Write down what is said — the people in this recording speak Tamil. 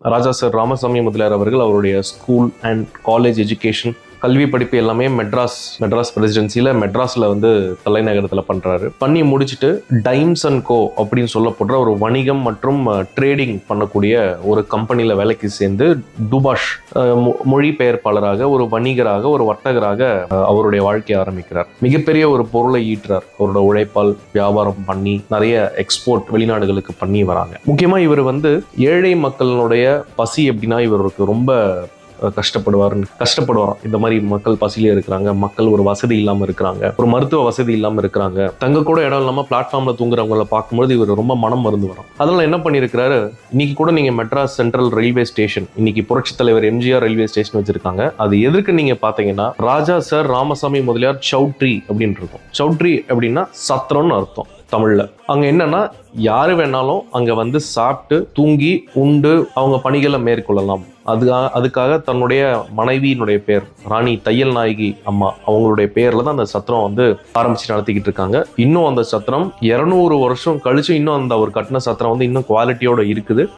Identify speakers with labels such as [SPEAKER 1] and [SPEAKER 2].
[SPEAKER 1] ராஜா சார் ராமசாமி முதலியார் அவர்கள் அவருடைய ஸ்கூல் அண்ட் காலேஜ் எஜுகேஷன் கல்வி படிப்பு எல்லாமே மெட்ராஸ் மெட்ராஸ் பிரசிடென்சியில் மெட்ராஸில் வந்து தலைநகரத்தில் பண்ணுறாரு பண்ணி முடிச்சுட்டு டைம்ஸ் அண்ட் கோ அப்படின்னு சொல்லப்படுற ஒரு வணிகம் மற்றும் ட்ரேடிங் பண்ணக்கூடிய ஒரு கம்பெனியில் வேலைக்கு சேர்ந்து துபாஷ் மொ- மொழிபெயர்ப்பாளராக ஒரு வணிகராக ஒரு வர்த்தகராக அவருடைய வாழ்க்கையை ஆரம்பிக்கிறார். மிகப்பெரிய ஒரு பொருளை ஈட்டுறார். அவரோட உழைப்பால் வியாபாரம் பண்ணி நிறைய எக்ஸ்போர்ட் வெளிநாடுகளுக்கு பண்ணி வராங்க. முக்கியமாக இவர் வந்து ஏழை மக்களுடைய பசி எப்படின்னா இவருக்கு ரொம்ப கஷ்டப்படுவாருன்னு. கஷ்டப்படுவார் கஷ்டப்படுவாராம். இந்த மாதிரி மக்கள் பசியிலே இருக்கிறாங்க. மக்கள் ஒரு வசதி இல்லாமல் இருக்கிறாங்க. ஒரு மருத்துவ வசதி இல்லாமல் இருக்கிறாங்க. தங்க கூட இடம் இல்லாமல் பிளாட்ஃபார்ம்ல தூங்குறவங்கள பார்க்கும்போது இவர் ரொம்ப மனம் மருந்து வரும். அதனால என்ன பண்ணியிருக்கிறாரு? இன்னைக்கு கூட நீங்க மெட்ராஸ் சென்ட்ரல் ரயில்வே ஸ்டேஷன் இன்னைக்கு புரட்சி தலைவர் எம்ஜிஆர் ரயில்வே ஸ்டேஷன் வச்சிருக்காங்க. அது எதற்கு நீங்க பாத்தீங்கன்னா ராஜா சார் ராமசாமி முதலியார் சௌட்ரி அப்படின்னு இருக்கும். சௌட்ரி அப்படின்னா சத்திரம்னு அர்த்தம். தமிழில். அங்கே என்னன்னா யார் வேணாலும் அங்கே வந்து சாப்பிட்டு தூங்கி உண்டு அவங்க பணிகளை மேற்கொள்ளலாம். அதுக்காக அதுக்காக தன்னுடைய மனைவியினுடைய பேர் ராணி தையல் நாயகி அம்மா அவங்களுடைய பேரில் தான் அந்த சத்திரம் வந்து ஆரம்பித்து நடத்திக்கிட்டு இருக்காங்க. இன்னும் அந்த சத்திரம் இரநூறு வருஷம் கழிச்சு இன்னும் அந்த ஒரு கட்டின சத்திரம் வந்து இன்னும் குவாலிட்டியோட இருக்குது.